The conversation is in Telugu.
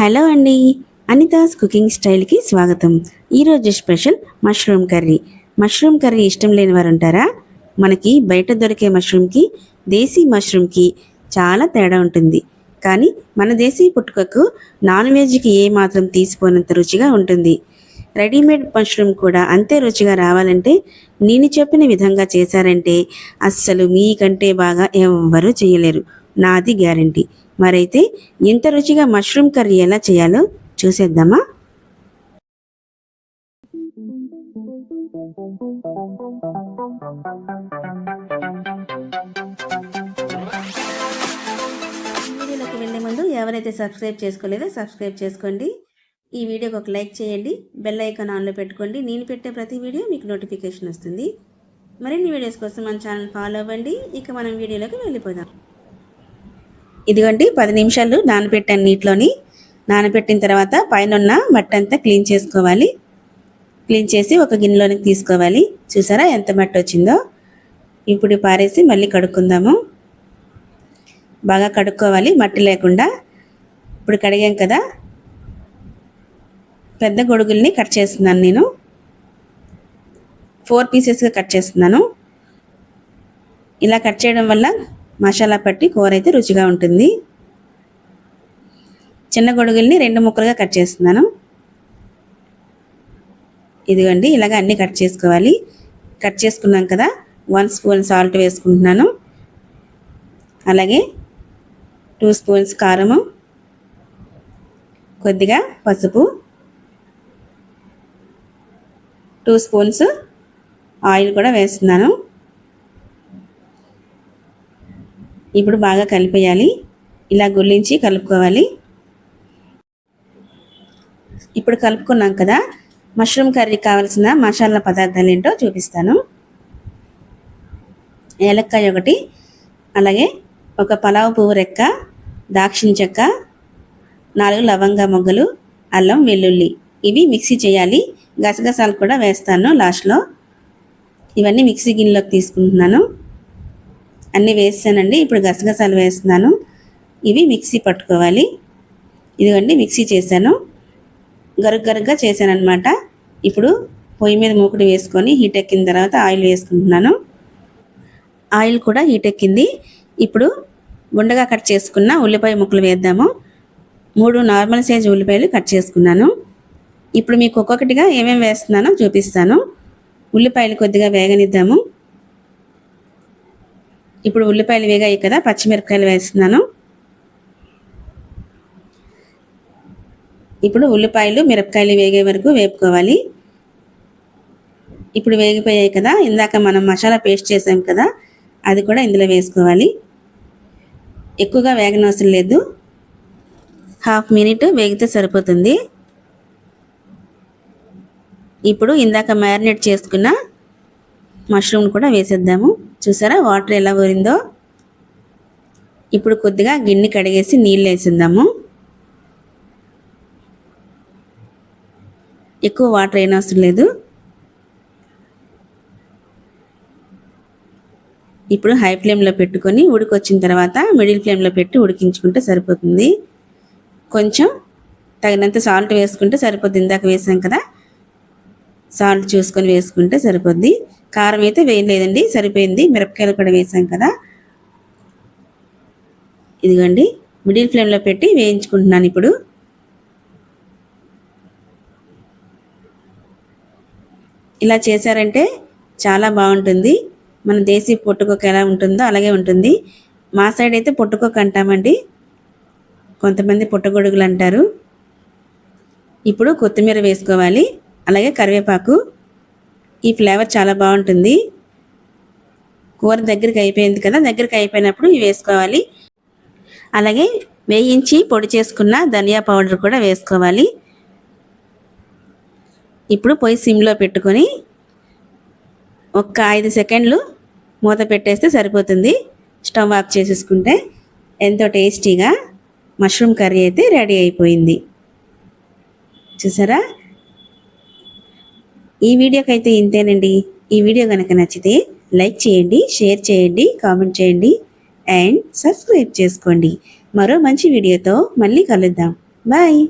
హలో అండి. అనితాస్ కుకింగ్ స్టైల్కి స్వాగతం. ఈరోజు special mushroom curry. Mushroom curry ఇష్టం లేని వారు ఉంటారా? మనకి బయట దొరికే మష్రూమ్కి దేశీ మష్రూమ్కి చాలా తేడా ఉంటుంది. కానీ మన దేశీ పుట్టుకకు నాన్ వెజ్కి ఏ మాత్రం తీసిపోయినంత రుచిగా ఉంటుంది. రెడీమేడ్ మష్రూమ్ కూడా అంతే రుచిగా రావాలంటే నేను చెప్పిన విధంగా చేశారంటే అస్సలు మీకంటే బాగా ఎవ్వరూ చేయలేరు. నాది గ్యారంటీ. మరైతే ఇంత రుచిగా మష్రూమ్ కర్రీ ఎలా చేయాలో చూసేద్దామా? వీడియోలోకి వెళ్ళే ముందు ఎవరైతే సబ్స్క్రైబ్ చేసుకోలేదో సబ్స్క్రైబ్ చేసుకోండి. ఈ వీడియోకి ఒక లైక్ చేయండి. బెల్ ఐకాన్ ఆన్లో పెట్టుకోండి. నేను పెట్టే ప్రతి వీడియో మీకు నోటిఫికేషన్ వస్తుంది. మరిన్ని వీడియోస్ కోసం మన ఛానల్ ఫాలో అవ్వండి. ఇక మనం వీడియోలోకి వెళ్ళిపోదాం. ఇదిగోండి పది నిమిషాలు నానబెట్టాను నీటిలోని. నానబెట్టిన తర్వాత పైన ఉన్న మట్టి అంతా క్లీన్ చేసుకోవాలి. క్లీన్ చేసి ఒక గిన్నెలోనికి తీసుకోవాలి. చూసారా ఎంత మట్టి వచ్చిందో? ఇప్పుడు పారేసి మళ్ళీ కడుక్కుందాము. బాగా కడుక్కోవాలి మట్టి లేకుండా. ఇప్పుడు కడిగాం కదా? పెద్ద గొడుగుల్ని కట్ చేస్తున్నాను నేను. ఫోర్ పీసెస్గా కట్ చేస్తున్నాను. ఇలా కట్ చేయడం వల్ల మసాలా పట్టి కూర అయితే రుచిగా ఉంటుంది. చిన్న గొడుగుల్ని రెండు ముక్కలుగా కట్ చేస్తున్నాను. ఇదిగోండి ఇలాగ అన్నీ కట్ చేసుకోవాలి. కట్ చేసుకున్నాం కదా వన్ స్పూన్ సాల్ట్ వేసుకుంటున్నాను. అలాగే టూ స్పూన్స్ కారము కొద్దిగా పసుపు టూ స్పూన్స్ ఆయిల్ కూడా వేస్తున్నాను. ఇప్పుడు బాగా కలిపేయాలి. ఇలా గుల్లించి కలుపుకోవాలి. ఇప్పుడు కలుపుకున్నాం కదా. మష్రూమ్ కర్రీ కావాల్సిన మసాలా పదార్థాలు ఏంటో చూపిస్తాను. ఏలక్కాయ ఒకటి అలాగే ఒక పలావ్ పువ్వు రెక్క దాక్షిణ చెక్క నాలుగు లవంగా మొగ్గలు అల్లం వెల్లుల్లి. ఇవి మిక్సీ చేయాలి. గసగసాలు కూడా వేస్తాను లాస్ట్లో. ఇవన్నీ మిక్సీ గిన్నెలోకి తీసుకుంటున్నాను. అన్నీ వేసానండి. ఇప్పుడు గసగసాలు వేస్తున్నాను. ఇవి మిక్సీ పట్టుకోవాలి. ఇదిగోండి మిక్సీ చేశాను. గరుగ్ గరుగ్గా చేశాను అనమాట ఇప్పుడు పొయ్యి మీద మూకుడు వేసుకొని హీట్ ఎక్కిన తర్వాత ఆయిల్ వేసుకుంటున్నాను. ఆయిల్ కూడా హీట్ ఎక్కింది. ఇప్పుడు గుండగా కట్ చేసుకున్న ఉల్లిపాయ ముక్కలు వేద్దాము. మూడు నార్మల్ సైజ్ ఉల్లిపాయలు కట్ చేసుకున్నాను. ఇప్పుడు మీకు ఒక్కొక్కటిగా ఏమేమి వేస్తున్నానో చూపిస్తాను. ఉల్లిపాయలు కొద్దిగా వేగనిద్దాము. ఇప్పుడు ఉల్లిపాయలు వేగాయి కదా పచ్చిమిరపకాయలు వేస్తున్నాను. ఇప్పుడు ఉల్లిపాయలు మిరపకాయలు వేగే వరకు వేపుకోవాలి. ఇప్పుడు వేగిపోయాయి కదా ఇందాక మనం మసాలా పేస్ట్ చేసాం కదా అది కూడా ఇందులో వేసుకోవాలి. ఎక్కువగా వేగనవసరం లేదు. హాఫ్ మినిట్ వేగితే సరిపోతుంది. ఇప్పుడు ఇందాక మ్యారినేట్ చేసుకున్న మష్రూమ్ కూడా వేసేద్దాము. చూసారా? వాటర్ ఎలా ఊరిందో? ఇప్పుడు కొద్దిగా గిన్నె కడిగేసి నీళ్ళు వేసేద్దాము. ఎక్కువ వాటర్ అయిన అవసరం లేదు. ఇప్పుడు హై ఫ్లేమ్లో పెట్టుకొని ఉడికొచ్చిన తర్వాత మిడిల్ ఫ్లేమ్లో పెట్టి ఉడికించుకుంటే సరిపోతుంది. కొంచెం తగినంత సాల్ట్ వేసుకుంటే సరిపోతుంది. ఇందాక వేసాం కదా? సాల్ట్ చూసుకొని వేసుకుంటే సరిపోద్ది. కారం అయితే వేయలేదండి సరిపోయింది. మిరపకాయలు కూడా వేసాం కదా. ఇదిగోండి మిడిల్ ఫ్లేమ్లో పెట్టి వేయించుకుంటున్నాను ఇప్పుడు. ఇలా చేశారంటే చాలా బాగుంటుంది. మన దేశీ పొట్టుకొక్క ఎలా ఉంటుందో అలాగే ఉంటుంది. మా సైడ్ అయితే పొట్టుకొక్క అంటామండి. కొంతమంది పుట్టగొడుగులు అంటారు. ఇప్పుడు కొత్తిమీర వేసుకోవాలి అలాగే కరివేపాకు. ఈ ఫ్లేవర్ చాలా బాగుంటుంది. కూర దగ్గరికి అయిపోయింది కదా దగ్గరికి అయిపోయినప్పుడు ఇవి వేసుకోవాలి. అలాగే వేయించి పొడి చేసుకున్న ధనియా పౌడర్ కూడా వేసుకోవాలి. ఇప్పుడు పొయ్యి సిమ్లో పెట్టుకొని ఒక్క ఐదు సెకండ్లు మూత పెట్టేస్తే సరిపోతుంది. స్టవ్ ఆఫ్ చేసేసుకుంటే ఎంతో టేస్టీగా మష్రూమ్ కర్రీ అయితే రెడీ అయిపోయింది. చూసారా? ఈ వీడియోకి అయితే ఇంతేనండి. ఈ వీడియో కనుక నచ్చితే లైక్ చేయండి షేర్ చేయండి కామెంట్ చేయండి అండ్ సబ్స్క్రైబ్ చేసుకోండి. మరో మంచి వీడియోతో మళ్ళీ కలుద్దాం. బాయ్.